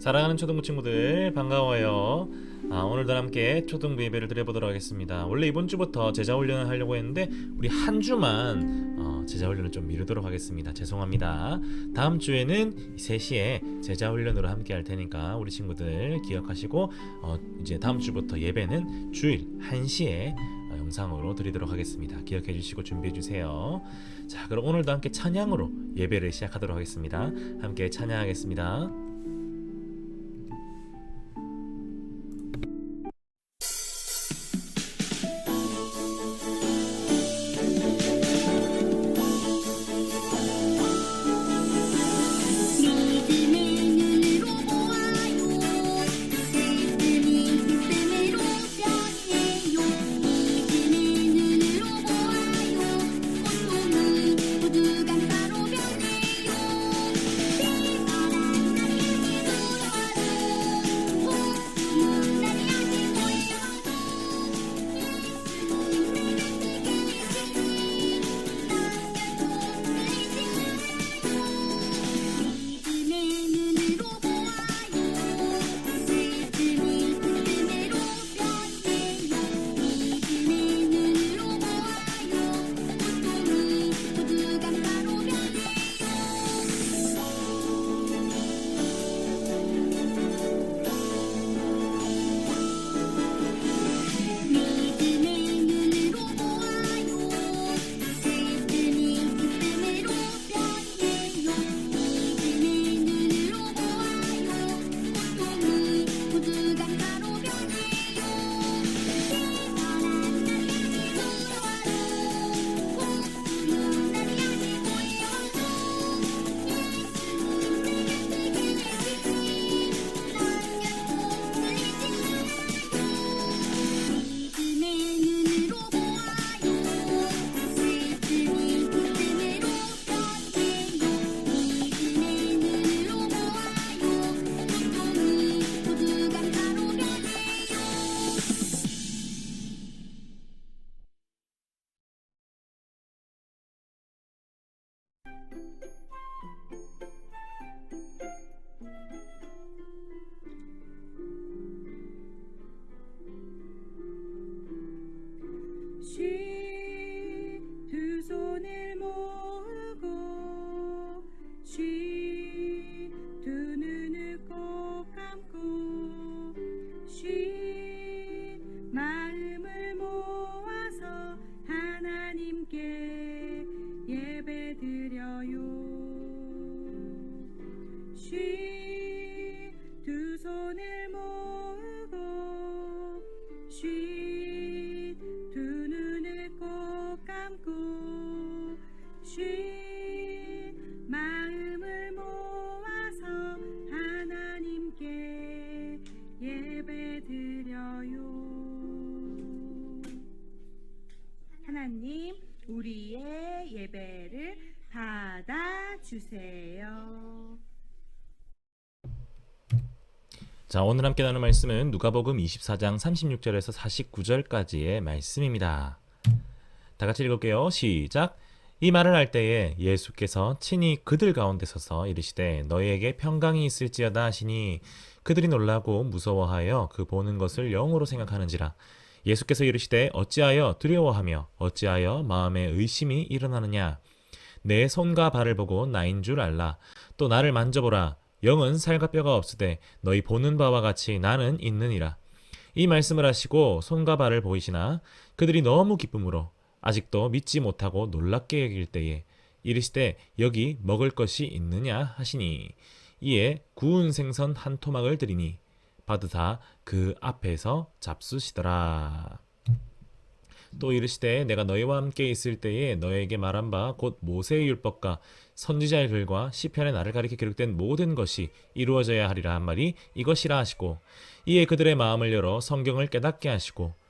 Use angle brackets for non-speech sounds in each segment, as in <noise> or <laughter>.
사랑하는 초등부 친구들 반가워요. 아, 오늘도 함께 초등부 예배를 드려보도록 하겠습니다. 원래 이번 주부터 제자 훈련을 하려고 했는데 우리 한 주만 어, 제자 훈련을 좀 미루도록 하겠습니다. 죄송합니다. 다음 주에는 3시에 제자 훈련으로 함께 할 테니까 우리 친구들 기억하시고 어, 이제 다음 주부터 예배는 주일 1시에 어, 영상으로 드리도록 하겠습니다. 기억해 주시고 준비해 주세요. 자, 그럼 오늘도 함께 찬양으로 예배를 시작하도록 하겠습니다. 함께 찬양하겠습니다. 우리의 예배를 받아주세요 자, 오늘 함께 나눌 말씀은 누가복음 24장 36절에서 49절까지의 말씀입니다. 다 같이 읽을게요. 시작. 이 말을 할 때에 예수께서 친히 그들 가운데 서서 이르시되 너희에게 평강이 있을지어다 하시니 그들이 놀라고 무서워하여 그 보는 것을 영으로 생각하는지라 예수께서 이르시되 어찌하여 두려워하며 어찌하여 마음에 의심이 일어나느냐? 내 손과 발을 보고 나인 줄 알라. 또 나를 만져보라. 영은 살과 뼈가 없으되 너희 보는 바와 같이 나는 있느니라. 이 말씀을 하시고 손과 발을 보이시나? 그들이 너무 기쁨으로 아직도 믿지 못하고 놀랍게 여길 때에 이르시되 여기 먹을 것이 있느냐 하시니 이에 구운 생선 한 토막을 드리니 받으사 그 앞에서 잡수시더라. 또 이르시되 내가 너희와 함께 있을 때에 너에게 말한 바 곧 모세의 율법과 선지자의 글과 시편의 나를 가리켜 기록된 모든 것이 이루어져야 하리라 한 말이 이것이라 하시고 이에 그들의 마음을 열어 성경을 깨닫게 하시고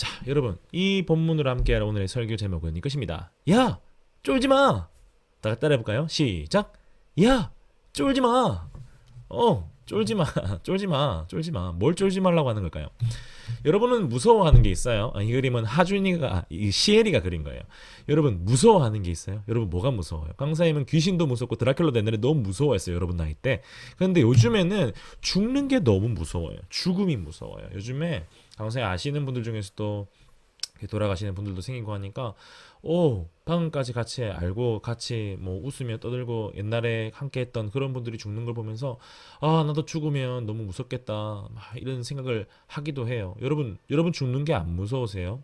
자, 여러분, 이 본문으로 함께할 오늘의 설교 제목은 이것입니다. 야, 쫄지 마. 다 따라해 볼까요? 시작. 야, 쫄지 마. 어, 쫄지 <laughs> 마. 쫄지 마. 쫄지 마. 뭘 쫄지 말라고 하는 걸까요? 여러분은 무서워하는 게 있어요. 아, 이 그림은 하준이가 아, 이 시엘이가 그린 거예요. 여러분 무서워하는 게 있어요. 여러분 뭐가 무서워요? 강사님은 귀신도 무섭고 드라큘라도 옛날에 너무 무서워했어요. 여러분 나이 때. 그런데 요즘에는 죽는 게 너무 무서워요. 죽음이 무서워요. 요즘에 강사님 아시는 분들 중에서도 돌아가시는 분들도 생기고 하니까 오 방금까지 같이 알고 같이 뭐 웃으며 떠들고 옛날에 함께 했던 그런 분들이 죽는 걸 보면서 아 나도 죽으면 너무 무섭겠다. 막 이런 생각을 하기도 해요. 여러분 여러분 죽는 게 안 무서우세요?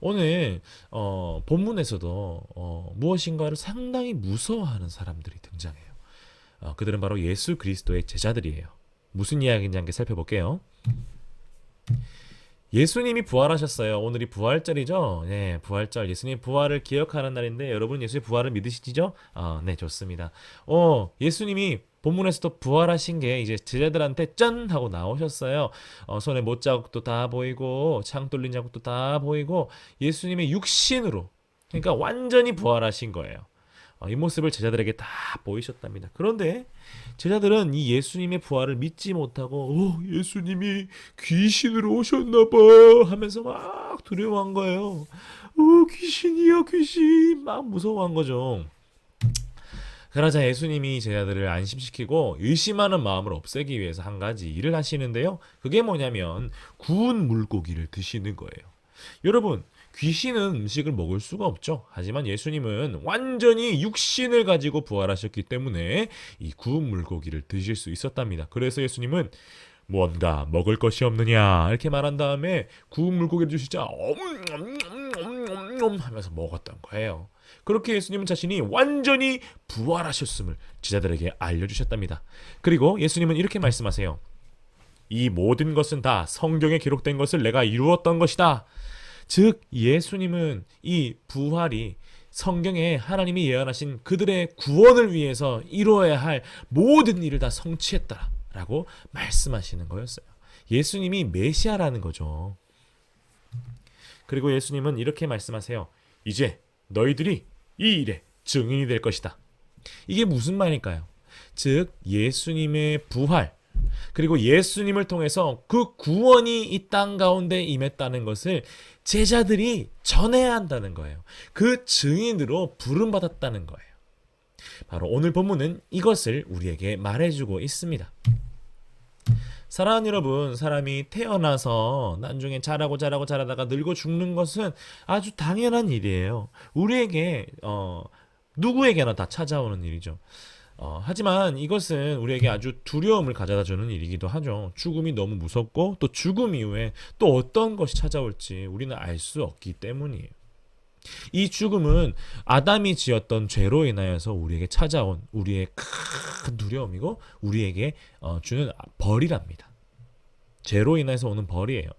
오늘 어, 본문에서도 어, 무엇인가를 상당히 무서워하는 사람들이 등장해요. 어, 그들은 바로 예수 그리스도의 제자들이에요. 무슨 이야기인지 함께 살펴볼게요 예수님이 부활하셨어요. 오늘이 부활절이죠. 네, 부활절. 예수님 부활을 기억하는 날인데 여러분 예수의 부활을 믿으시죠? 아, 네, 좋습니다. 어, 예수님이 본문에서도 부활하신 게 이제 제자들한테 짠 하고 나오셨어요. 어, 손에 못 자국도 다 보이고 창 뚫린 자국도 다 보이고 예수님의 육신으로 그러니까 완전히 부활하신 거예요. 어, 이 모습을 제자들에게 다 보이셨답니다. 그런데 제자들은 이 예수님의 부활을 믿지 못하고 오, 예수님이 귀신으로 오셨나 봐 하면서 막 두려워한 거예요. 오, 귀신이야 귀신 막 무서워한 거죠. 그러자 예수님이 제자들을 안심시키고 의심하는 마음을 없애기 위해서 한 가지 일을 하시는데요. 그게 뭐냐면 구운 물고기를 드시는 거예요. 여러분 귀신은 음식을 먹을 수가 없죠. 하지만 예수님은 완전히 육신을 가지고 부활하셨기 때문에 이 구운 물고기를 드실 수 있었답니다. 그래서 예수님은 뭔가 먹을 것이 없느냐 이렇게 말한 다음에 구운 물고기를 주시자 엄엄엄엄엄 하면서 먹었던 거예요. 그렇게 예수님은 자신이 완전히 부활하셨음을 제자들에게 알려주셨답니다. 그리고 예수님은 이렇게 말씀하세요. 이 모든 것은 다 성경에 기록된 것을 내가 이루었던 것이다. 즉 예수님은 이 부활이 성경에 하나님이 예언하신 그들의 구원을 위해서 이루어야 할 모든 일을 다 성취했다라고 말씀하시는 거였어요. 예수님이 메시아라는 거죠. 그리고 예수님은 이렇게 말씀하세요. 이제 너희들이 이 일의 증인이 될 것이다. 이게 무슨 말일까요? 즉 예수님의 부활 그리고 예수님을 통해서 그 구원이 이 땅 가운데 임했다는 것을 제자들이 전해야 한다는 거예요. 그 증인으로 부름받았다는 거예요. 바로 오늘 본문은 이것을 우리에게 말해주고 있습니다. 사랑하는 여러분, 사람이 태어나서 나중에 자라고 자라고 자라다가 늙어 죽는 것은 아주 당연한 일이에요. 우리에게 어, 누구에게나 다 찾아오는 일이죠. 어, 하지만 이것은 우리에게 아주 두려움을 가져다 주는 일이기도 하죠. 죽음이 너무 무섭고 또 죽음 이후에 또 어떤 것이 찾아올지 우리는 알 수 없기 때문이에요. 이 죽음은 아담이 지었던 죄로 인하여서 우리에게 찾아온 우리의 큰 두려움이고 우리에게 어, 주는 벌이랍니다. 죄로 인해서 오는 벌이에요.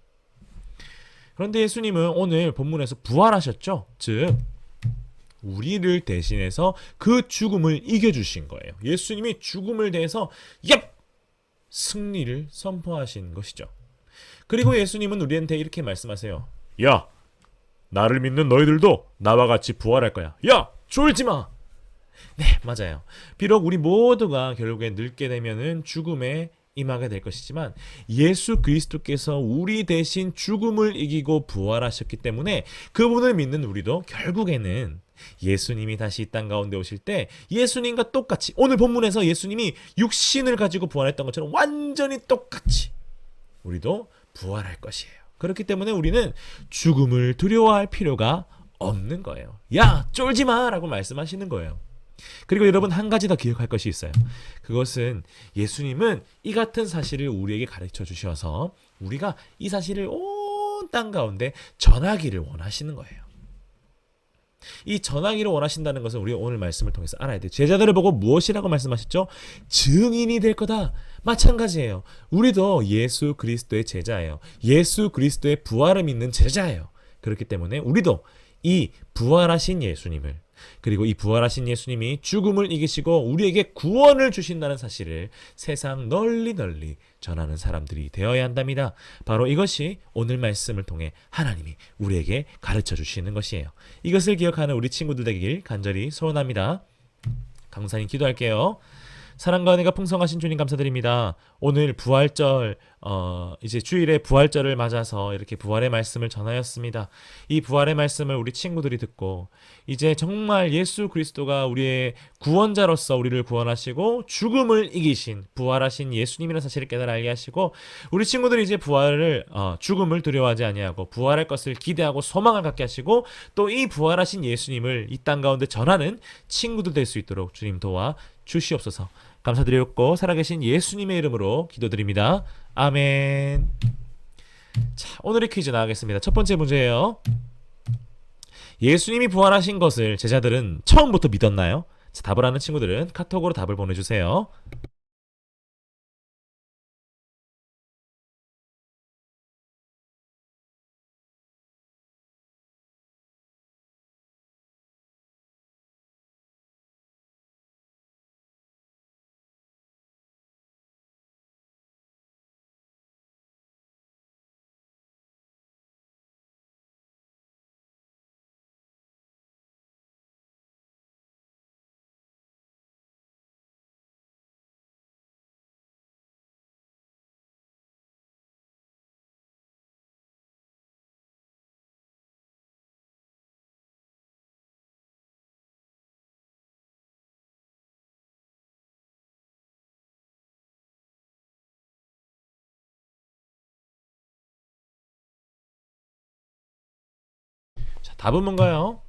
그런데 예수님은 오늘 본문에서 부활하셨죠. 즉 우리를 대신해서 그 죽음을 이겨주신 거예요. 예수님이 죽음을 대해서 얍! 승리를 선포하신 것이죠. 그리고 예수님은 우리한테 이렇게 말씀하세요. 야, 나를 믿는 너희들도 나와 같이 부활할 거야. 야, 졸지 마. 네, 맞아요. 비록 우리 모두가 결국에 늙게 되면은 죽음에 임하게 될 것이지만 예수 그리스도께서 우리 대신 죽음을 이기고 부활하셨기 때문에 그분을 믿는 우리도 결국에는 예수님이 다시 이 땅 가운데 오실 때 예수님과 똑같이 오늘 본문에서 예수님이 육신을 가지고 부활했던 것처럼 완전히 똑같이 우리도 부활할 것이에요. 그렇기 때문에 우리는 죽음을 두려워할 필요가 없는 거예요. 야, 쫄지 마 라고 말씀하시는 거예요. 그리고 여러분 한 가지 더 기억할 것이 있어요. 그것은 예수님은 이 같은 사실을 우리에게 가르쳐 주셔서 우리가 이 사실을 온 땅 가운데 전하기를 원하시는 거예요. 이 전하기를 원하신다는 것은 우리가 오늘 말씀을 통해서 알아야 돼요. 제자들을 보고 무엇이라고 말씀하셨죠? 증인이 될 거다. 마찬가지예요. 우리도 예수 그리스도의 제자예요. 예수 그리스도의 부활을 믿는 제자예요. 그렇기 때문에 우리도 이 부활하신 예수님을 그리고 이 부활하신 예수님이 죽음을 이기시고 우리에게 구원을 주신다는 사실을 세상 널리 널리 전하는 사람들이 되어야 한답니다. 바로 이것이 오늘 말씀을 통해 하나님이 우리에게 가르쳐 주시는 것이에요. 이것을 기억하는 우리 친구들 되길 간절히 소원합니다. 강사님 기도할게요. 사랑과 은혜가 풍성하신 주님 감사드립니다. 오늘 부활절 어 이제 주일에 부활절을 맞아서 이렇게 부활의 말씀을 전하였습니다. 이 부활의 말씀을 우리 친구들이 듣고 이제 정말 예수 그리스도가 우리의 구원자로서 우리를 구원하시고 죽음을 이기신 부활하신 예수님이라는 사실을 깨달아 알게 하시고 우리 친구들이 이제 부활을 어, 죽음을 두려워하지 아니하고 부활할 것을 기대하고 소망을 갖게 하시고 또 이 부활하신 예수님을 이 땅 가운데 전하는 친구들 될 수 있도록 주님 도와 주시옵소서. 감사드렸고 살아계신 예수님의 이름으로 기도드립니다. 아멘. 자, 오늘의 퀴즈 나가겠습니다. 첫 번째 문제예요. 예수님이 부활하신 것을 제자들은 처음부터 믿었나요? 자, 답을 아는 친구들은 카톡으로 답을 보내주세요. 자, 답은 뭔가요?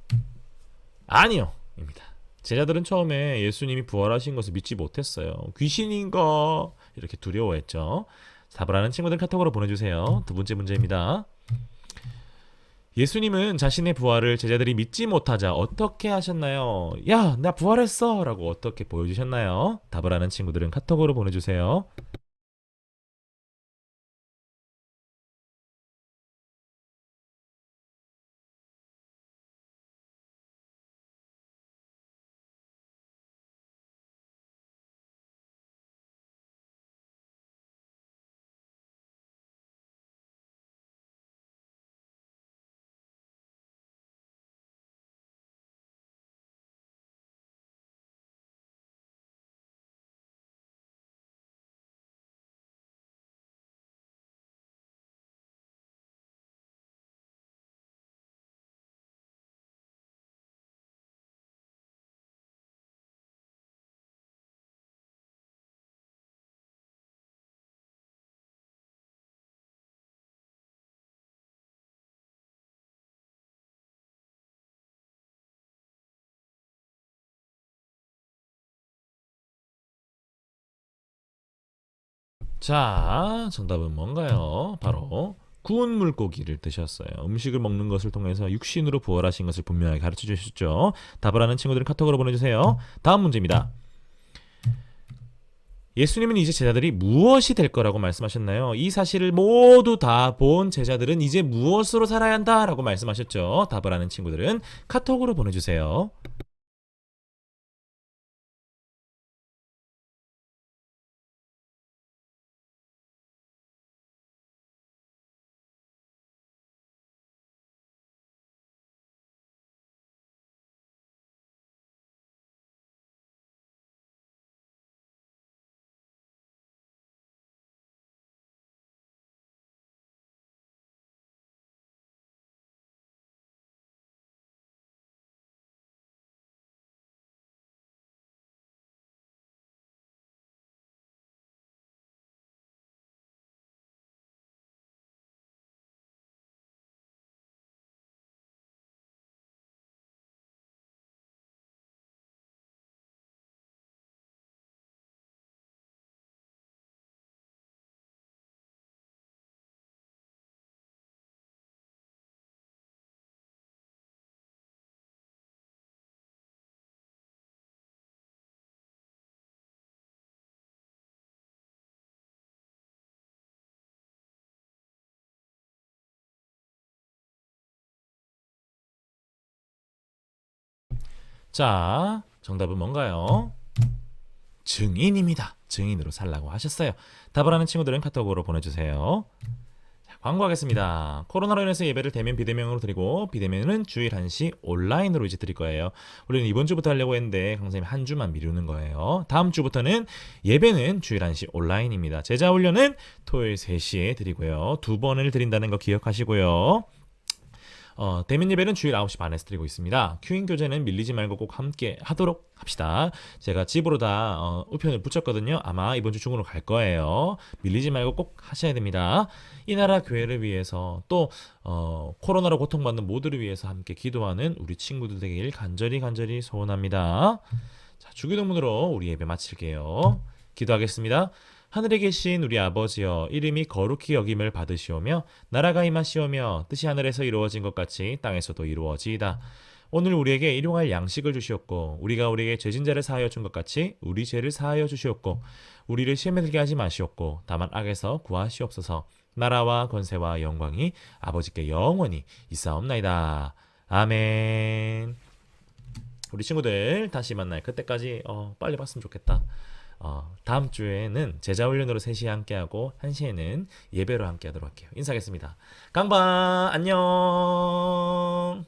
아니요. 입니다. 제자들은 처음에 예수님이 부활하신 것을 믿지 못했어요. 귀신인가? 이렇게 두려워했죠. 답을 아는 친구들 카톡으로 보내주세요. 두 번째 문제입니다. 예수님은 자신의 부활을 제자들이 믿지 못하자 어떻게 하셨나요? 야, 나 부활했어! 라고 어떻게 보여주셨나요? 답을 아는 친구들은 카톡으로 보내주세요. 자, 정답은 뭔가요? 바로 구운 물고기를 드셨어요. 음식을 먹는 것을 통해서 육신으로 부활하신 것을 분명하게 가르쳐 주셨죠. 답을 아는 친구들은 카톡으로 보내주세요. 다음 문제입니다. 예수님은 이제 제자들이 무엇이 될 거라고 말씀하셨나요? 이 사실을 모두 다 본 제자들은 이제 무엇으로 살아야 한다라고 말씀하셨죠. 답을 아는 친구들은 카톡으로 보내주세요. 자, 정답은 뭔가요? 증인입니다. 증인으로 살라고 하셨어요. 답을 아는 친구들은 카톡으로 보내주세요. 자, 광고하겠습니다. 코로나로 인해서 예배를 대면 비대면으로 드리고 비대면은 주일 1시 온라인으로 이제 드릴 거예요. 우리는 이번 주부터 하려고 했는데 강사님 한 주만 미루는 거예요. 다음 주부터는 예배는 주일 1시 온라인입니다. 제자 훈련은 토요일 3시에 드리고요. 두 번을 드린다는 거 기억하시고요. 어, 대면 예배는 주일 9시 반에서 드리고 있습니다. 큐인 교재는 밀리지 말고 꼭 함께 하도록 합시다. 제가 집으로 다 어, 우편을 붙였거든요. 아마 이번 주 중으로 갈 거예요. 밀리지 말고 꼭 하셔야 됩니다. 이 나라 교회를 위해서 또 어, 코로나로 고통받는 모두를 위해서 함께 기도하는 우리 친구들 되길 간절히 간절히 소원합니다. 자, 주기도문으로 우리 예배 마칠게요. 기도하겠습니다. 하늘에 계신 우리 아버지여 이름이 거룩히 여김을 받으시오며 나라가 임하시오며 뜻이 하늘에서 이루어진 것 같이 땅에서도 이루어지이다. 오늘 우리에게 일용할 양식을 주시옵고 우리가 우리에게 죄진 자를 사하여 준 것 같이 우리 죄를 사하여 주시옵고 우리를 시험에 들게 하지 마시옵고 다만 악에서 구하시옵소서 나라와 권세와 영광이 아버지께 영원히 있사옵나이다. 아멘. 우리 친구들 다시 만날 그때까지 어, 빨리 봤으면 좋겠다. 어, 다음 주에는 제자 훈련으로 3시에 함께하고 1시에는 예배로 함께하도록 할게요. 인사하겠습니다. 강바 안녕.